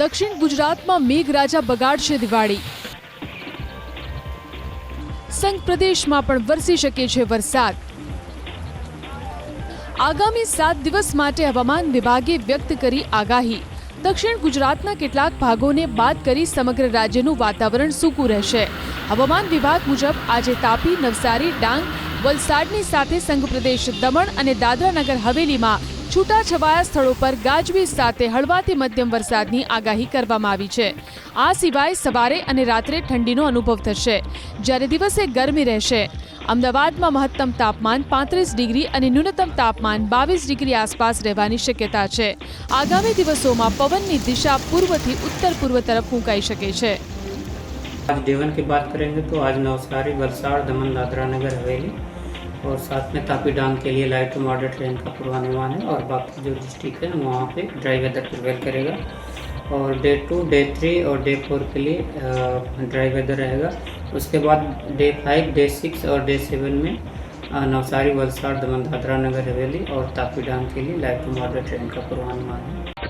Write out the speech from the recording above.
દક્ષિણ ગુજરાતમાં મેઘરાજા બગાડશે દિવાળી. સંઘ પ્રદેશમાં પણ વરસી શકે છે વરસાદ. આગામી સાત દિવસ માટે હવામાન વિભાગે વ્યક્ત કરી આગાહી. દક્ષિણ ગુજરાતના કેટલાક ભાગોને બાદ કરી સમગ્ર રાજ્યનું વાતાવરણ સૂકું રહેશે. હવામાન વિભાગ મુજબ આજે તાપી, નવસારી, ડાંગ, વલસાડની સાથે સંઘ પ્રદેશ દમણ અને દાદરાનગર હવેલીમાં છૂટાછવાયા સ્થળો પર ગાજવીજ સાથે હળવાથી મધ્યમ વરસાદની આગાહી કરવામાં આવી છે આ સિવાય સવારે અને રાત્રે ઠંડીનો અનુભવ થશે જ્યારે દિવસે ગરમી રહેશે અમદાવાદમાં મહત્તમ તાપમાન પાંત્રીસ ડિગ્રી અને ન્યૂનતમ તાપમાન બાવીસ ડિગ્રી આસપાસ રહેવાની શક્યતા છે આગામી દિવસોમાં પવનની દિશા પૂર્વથી ઉત્તર પૂર્વ તરફ ફૂંકાઈ શકે છે आज डेवन की बात करेंगे तो आज नवसारी वलसाड़ दमन दादरा नगर हवेली और साथ में तापी डांग के लिए लाइट टू मॉडरेट रेन का पूर्वानुमान है और बाकी जो डिस्ट्रिक्ट है, वहाँ पे ड्राई वेदर प्रिवेल करेगा। और डे टू, डे थ्री और डे फोर के लिए ड्राई वेदर रहेगा। उसके बाद डे फाइव, डे सिक्स और डे सेवन में नवसारी, वलसाड़, दमन, दादरा नगर, हवेली और तापी डांग के लिए लाइट टू मॉडरेट रेन का पूर्वानुमान है।